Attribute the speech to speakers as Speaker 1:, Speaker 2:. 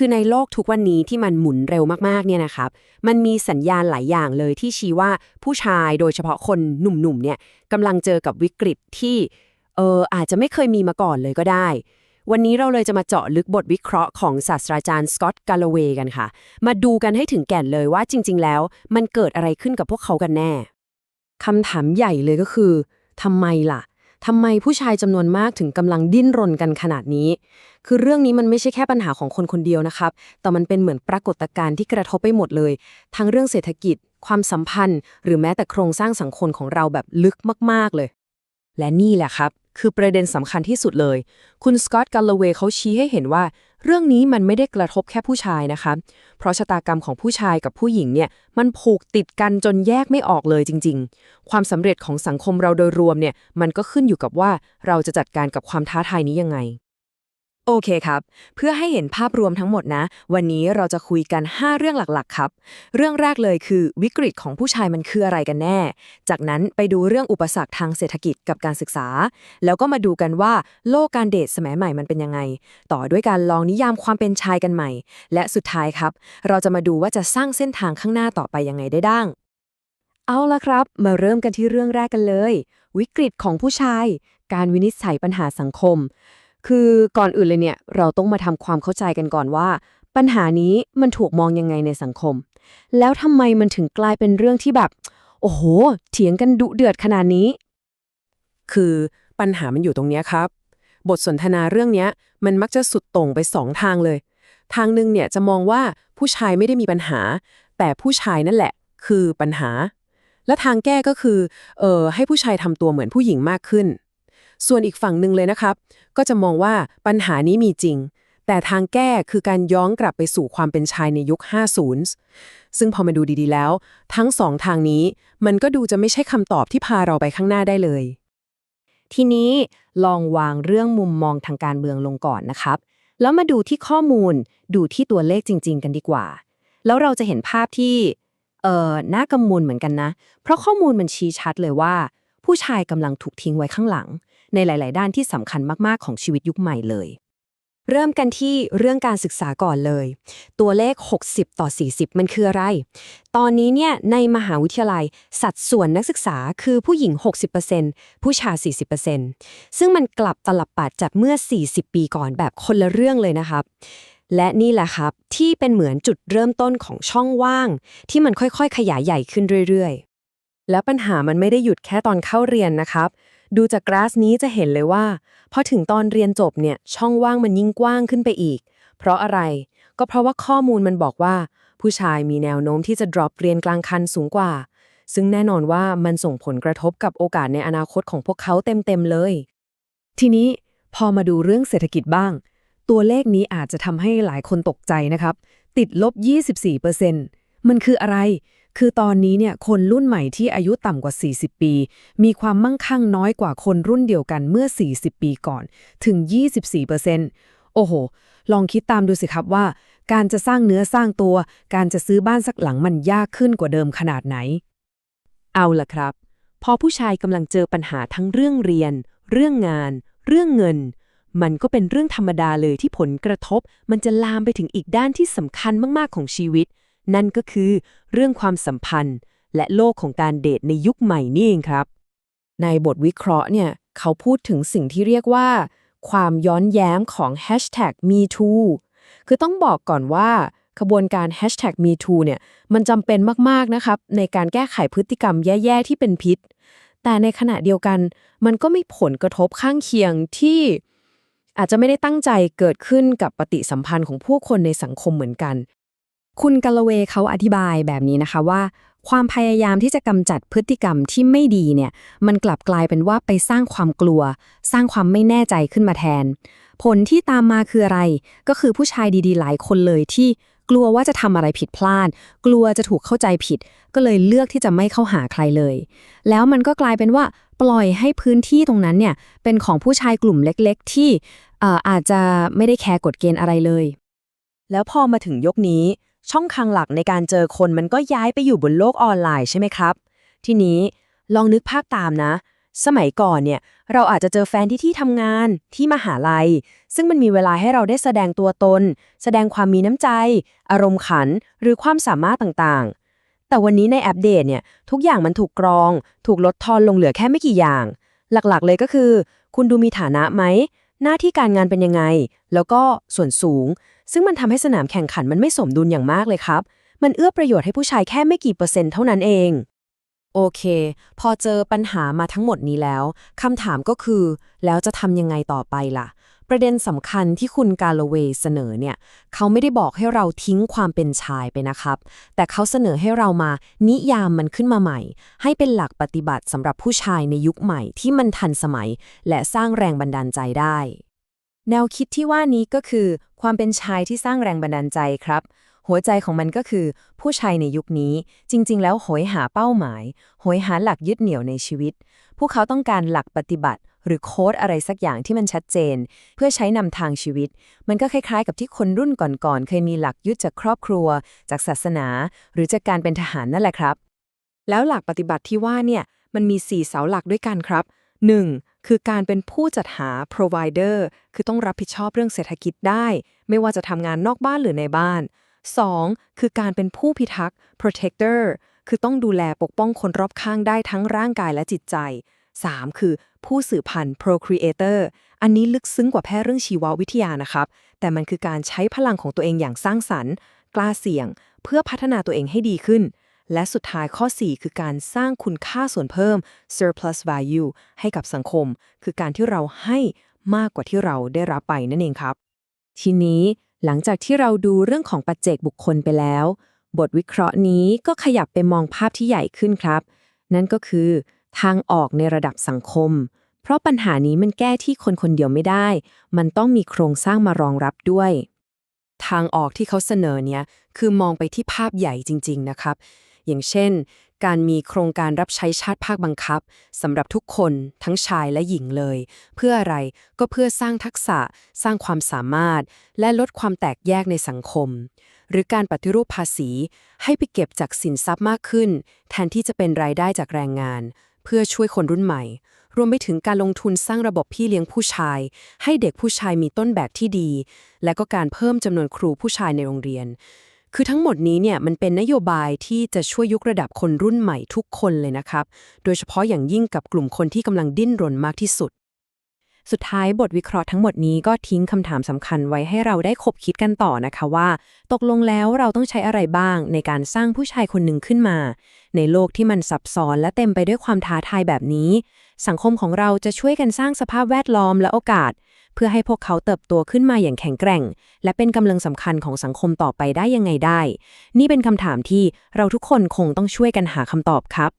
Speaker 1: คือในโลกทุกวันนี้ที่มันหมุนเร็วมากๆเนี่ยนะครับ มันมีสัญญาณหลายอย่างเลยที่ชี้ว่าผู้ชายโดยเฉพาะคนหนุ่มๆเนี่ยกำลังเจอกับวิกฤตที่เอออาจจะไม่เคยมีมาก่อนเลยก็ได้ วันนี้เราเลยจะมาเจาะลึกบทวิเคราะห์ของศาสตราจารย์สกอตต์กาลเวย์กันค่ะ มาดูกันให้ถึงแก่นเลยว่าจริง ๆ แล้วมันเกิดอะไรขึ้นกับพวกเขากันแน่
Speaker 2: คำถามใหญ่เลยก็คือทำไมล่ะ ทำไมผู้ชายจำนวนมากถึงกำลังดิ้นรนกันขนาดนี้ คือเรื่องนี้มันไม่ใช่แค่ปัญหาของคนคนเดียวนะครับ แต่มันเป็นเหมือนปรากฏการณ์ที่กระทบไปหมดเลย ทั้งเรื่องเศรษฐกิจ ความสัมพันธ์ หรือแม้แต่โครงสร้างสังคมของเราแบบลึกมาก ๆ เลย และนี่แหละครับ คือประเด็นสำคัญที่สุดเลย คุณสกอตต์ กัลลเวย์เขาชี้ให้เห็นว่า เรื่องนี้มันไม่ได้กระทบแค่ผู้ชายนะคะ เพราะชะตากรรมของผู้ชายกับผู้หญิงเนี่ยมันผูกติดกันจนแยกไม่ออกเลยจริง ๆ ความสำเร็จของสังคมเราโดยรวมเนี่ยมันก็ขึ้นอยู่กับว่าเราจะจัดการกับความท้าทายนี้ยังไง โอเคครับ เพื่อให้เห็นภาพรวมทั้งหมดนะ วันนี้เราจะคุยกัน 5 เรื่องหลักๆ ครับ เรื่องแรกเลยคือวิกฤตของผู้ชายมันคืออะไรกันแน่ จากนั้นไปดูเรื่องอุปสรรคทางเศรษฐกิจกับการศึกษา แล้วก็มาดูกันว่าโลกการเดทสมัยใหม่มันเป็นยังไง ต่อด้วยการลองนิยามความเป็นชายกันใหม่ และสุดท้ายครับ เราจะมาดูว่าจะสร้างเส้นทางข้างหน้าต่อไปยังไงได้ดั้งเอาละครับ มาเริ่มกันที่เรื่องแรกกันเลย วิกฤตของผู้ชาย การวินิจฉัยปัญหาสังคม คือก่อนอื่นเลยเนี่ย เราต้องมาทำความเข้าใจกันก่อนว่า ปัญหานี้มันถูกมองยังไงในสังคม แล้วทำไมมันถึงกลายเป็นเรื่องที่แบบ โอ้โห เถียงกันดุเดือดขนาดนี้
Speaker 1: คือปัญหามันอยู่ตรงเนี้ยครับ บทสนทนาเรื่องเนี้ย มันมักจะสุดต่งไปสองทางเลย ทางหนึ่งเนี่ยจะมองว่าผู้ชายไม่ได้มีปัญหา แต่ผู้ชายนั่นแหละ คือปัญหา และทางแก้ก็คือเออให้ผู้ชายทำตัวเหมือนผู้หญิงมากขึ้น ส่วนอีกฝั่งหนึ่งเลยนะครับ ก็จะมองว่าปัญหานี้มีจริง แต่ทางแก้คือการย้อนกลับไปสู่ความเป็นชายในยุค 50 ซึ่งพอมาดูดีๆแล้ว ทั้งสองทางนี้มันก็ดูจะไม่ใช่คำตอบที่พาเราไปข้างหน้าได้เลย
Speaker 2: ทีนี้ลองวางเรื่องมุมมองทางการเมืองลงก่อนนะครับ แล้วมาดูที่ข้อมูลดูที่ตัวเลขจริง ๆ กันดีกว่า แล้วเราจะเห็นภาพที่เอ่อน่ากังวลเหมือนกันนะ เพราะข้อมูลมันชี้ชัดเลยว่า ผู้ชายกำลังถูกทิ้งไว้ข้างหลัง ในหลาย ๆ ด้านที่สำคัญมาก ๆ ของชีวิตยุคใหม่เลย เริ่มกันที่เรื่องการศึกษาก่อนเลย ตัวเลข 60 ต่อ 40 มันคืออะไร ตอนนี้เนี่ยในมหาวิทยาลัยสัดส่วนนักศึกษาคือผู้หญิง 60%ผู้ชาย 40%ซึ่งมันกลับตลับปัดจากเมื่อ 40 ปีก่อนแบบคนละเรื่องเลยนะครับและนี่แหละครับ ที่เป็นเหมือนจุดเริ่มต้นของช่องว่าง ที่มันค่อยๆ ขยายใหญ่ขึ้นเรื่อยๆ แล้วปัญหามันไม่ได้หยุดแค่ตอนเข้าเรียนนะครับ ดูจากกราฟนี้จะเห็นเลยว่าพอถึงตอนเรียนจบเนี่ยช่องว่างมันยิ่งกว้างขึ้นไปอีก เพราะอะไรก็เพราะว่าข้อมูลมันบอกว่า ผู้ชายมีแนวโน้มที่จะ drop เรียนกลางคันสูงกว่า ซึ่งแน่นอนว่ามันส่งผลกระทบกับโอกาสในอนาคตของพวกเขาเต็มๆเลย ทีนี้พอมาดูเรื่องเศรษฐกิจบ้าง ตัวเลขนี้อาจจะทำให้หลายคนตกใจนะครับ ติดลบ 24%มันคืออะไรคือตอนนี้เนี่ยคนรุ่นใหม่ที่อายุต่ำกว่า 40 ปี มีความมั่งคั่งน้อยกว่าคนรุ่นเดียวกันเมื่อ 40 ปีก่อน ถึง 24%โอ้โห ลองคิดตามดูสิครับว่า การจะสร้างเนื้อสร้างตัว การจะซื้อบ้านสักหลังมันยากขึ้นกว่าเดิมขนาดไหน
Speaker 1: เอาล่ะครับ พอผู้ชายกำลังเจอปัญหาทั้งเรื่องเรียน เรื่องงาน เรื่องเงินมันก็เป็นเรื่องธรรมดาเลยที่ผลกระทบ มันจะลามไปถึงอีกด้านที่สำคัญมาก ๆ ของชีวิต นั่นก็คือเรื่องความสัมพันธ์ และโลกของการเดทในยุคใหม่นี่เองครับ
Speaker 2: ในบทวิเคราะห์เนี่ย เขาพูดถึงสิ่งที่เรียกว่า ความย้อนแย้มของ hashtag #MeToo คือต้องบอกก่อนว่าขบวนการ hashtag #MeToo เนี่ย มันจำเป็นมาก ๆ นะครับ ในการแก้ไขพฤติกรรมแย่ ๆ ที่เป็นพิษ แต่ในขณะเดียวกัน มันก็มีผลกระทบข้างเคียงที่อาจจะไม่ได้ตั้งใจเกิดขึ้นกับปฏิสัมพันธ์ของผู้คนในสังคมเหมือนกัน คุณกาลเวเขาอธิบายแบบนี้นะคะว่า ความพยายามที่จะกำจัดพฤติกรรมที่ไม่ดีเนี่ย มันกลับกลายเป็นว่าไปสร้างความกลัว สร้างความไม่แน่ใจขึ้นมาแทน ผลที่ตามมาคืออะไร ก็คือผู้ชายดีๆ หลายคนเลยที่กลัวว่าจะทำอะไรผิดพลาด กลัวจะถูกเข้าใจผิด ก็เลยเลือกที่จะไม่เข้าหาใครเลย แล้วมันก็กลายเป็นว่าปล่อยให้พื้นที่ตรงนั้นเนี่ย เป็นของผู้ชายกลุ่มเล็กๆ ที่เอ่ออาจจะไม่ได้แคร์กฎเกณฑ์อะไรเลย
Speaker 1: แล้วพอมาถึงยกนี้ ช่องทางหลักในการเจอคนมันก็ย้ายไปอยู่บนโลกออนไลน์ใช่ไหมครับ ทีนี้ลองนึกภาพตามนะ สมัยก่อนเนี่ย เราอาจจะเจอแฟนที่ที่ทำงานที่มหาลัย ซึ่งมันมีเวลาให้เราได้แสดงตัวตน แสดงความมีน้ำใจ อารมณ์ขัน หรือความสามารถต่างๆ แต่วันนี้ในแอปเดตเนี่ย ทุกอย่างมันถูกกรอง ถูกลดทอนลงเหลือแค่ไม่กี่อย่าง หลักๆ เลยก็คือ คุณดูมีฐานะไหม หน้าที่การงานเป็นยังไง แล้วก็ส่วนสูง ซึ่งมันทำให้สนามแข่งขันมันไม่สมดุลอย่างมากเลยครับ มันเอื้อประโยชน์ให้ผู้ชายแค่ไม่กี่เปอร์เซ็นต์เท่านั้นเอง โอเค พอเจอปัญหามาทั้งหมดนี้แล้วคำถามก็คือ แล้วจะทำยังไงต่อไปล่ะ ประเด็นสำคัญที่คุณกาลเวย์เสนอเนี่ย เขาไม่ได้บอกให้เราทิ้งความเป็นชายไปนะครับ แต่เขาเสนอให้เรามานิยามมันขึ้นมาใหม่ ให้เป็นหลักปฏิบัติสำหรับผู้ชายในยุคใหม่ที่มันทันสมัย และสร้างแรงบันดาลใจได้ แนวคิดที่ว่านี้ก็คือ ความเป็นชายที่สร้างแรงบันดาลใจครับหัวใจของมันก็คือผู้ชายในยุคนี้จริง ๆ แล้วโหยหาเป้าหมายโหยหาหลักยึดเหนี่ยวในชีวิต พวกเขาต้องการหลักปฏิบัติ หรือโค้ดอะไรสักอย่างที่มันชัดเจน เพื่อใช้นำทางชีวิต มันก็คล้ายๆ กับที่คนรุ่นก่อนๆ เคยมีหลักยึดจากครอบครัว จากศาสนา หรือจากการเป็นทหารนั่นแหละครับ
Speaker 3: แล้วหลักปฏิบัติที่ว่าเนี่ยมันมี 4 เสาหลักด้วยกันครับ 1. คือการเป็นผู้จัดหา provider คือต้องรับผิดชอบเรื่องเศรษฐกิจได้ ไม่ว่าจะทำงานนอกบ้านหรือในบ้าน 2. คือการเป็นผู้พิทักษ์ protector คือต้องดูแลปกป้องคนรอบข้างได้ทั้งร่างกายและจิตใจ 3. คือผู้สื่อพันธุ์ procreator อันนี้ลึกซึ้งกว่าแค่เรื่องชีววิทยานะครับ แต่มันคือการใช้พลังของตัวเองอย่างสร้างสรรค์ กล้าเสี่ยง เพื่อพัฒนาตัวเองให้ดีขึ้น และสุดท้ายข้อ 4 คือการสร้างคุณค่าส่วนเพิ่ม surplus value ให้กับสังคม คือการที่เราให้มากกว่าที่เราได้รับไปนั่นเองครับ
Speaker 2: ทีนี้หลังจากที่เราดูเรื่องของปัจเจกบุคคลไปแล้ว บทวิเคราะห์นี้ก็ขยับไปมองภาพที่ใหญ่ขึ้นครับ นั่นก็คือ ทางออกในระดับสังคม เพราะปัญหานี้มันแก้ที่คนคนเดียวไม่ได้ มันต้องมีโครงสร้างมารองรับด้วย
Speaker 1: ทางออกที่เขาเสนอเนี่ยคือมองไปที่ภาพใหญ่จริง ๆ นะครับ อย่างเช่น การมีโครงการรับใช้ชาติภาคบังคับสำหรับทุกคนทั้งชายและหญิงเลย เพื่ออะไรก็เพื่อสร้างทักษะ สร้างความสามารถ และลดความแตกแยกในสังคมหรือการปฏิรูปภาษีให้ไปเก็บจากสินทรัพย์มากขึ้น แทนที่จะเป็นรายได้จากแรงงาน พื่อช่วยคนรุ่นใหม่ รวมไปถึงการลงทุนสร้างระบบพี่เลี้ยงผู้ชาย ให้เด็กผู้ชายมีต้นแบบที่ดี และก็การเพิ่มจำนวนครูผู้ชายในโรงเรียน คือทั้งหมดนี้เนี่ยมันเป็นนโยบายที่จะช่วยยกระดับคนรุ่นใหม่ทุกคนเลยนะครับ โดยเฉพาะอย่างยิ่งกับกลุ่มคนที่กำลังดิ้นรนมากที่สุด
Speaker 2: สุดท้ายบทวิเคราะห์ทั้งหมดนี้ก็ทิ้งคำถามสำคัญไว้ให้เราได้คบคิดกันต่อนะคะว่า ตกลงแล้วเราต้องใช้อะไรบ้าง ในการสร้างผู้ชายคนหนึ่งขึ้นมา ในโลกที่มันซับซ้อนและเต็มไปด้วยความท้าทายแบบนี้ สังคมของเราจะช่วยกันสร้างสภาพแวดล้อมและโอกาส เพื่อให้พวกเขาเติบโตขึ้นมาอย่างแข็งแกร่ง และเป็นกำลังสำคัญของสังคมต่อไปได้ยังไงได้ นี่เป็นคำถามที่เราทุกคนคงต้องช่วยกันหาคำตอบครับ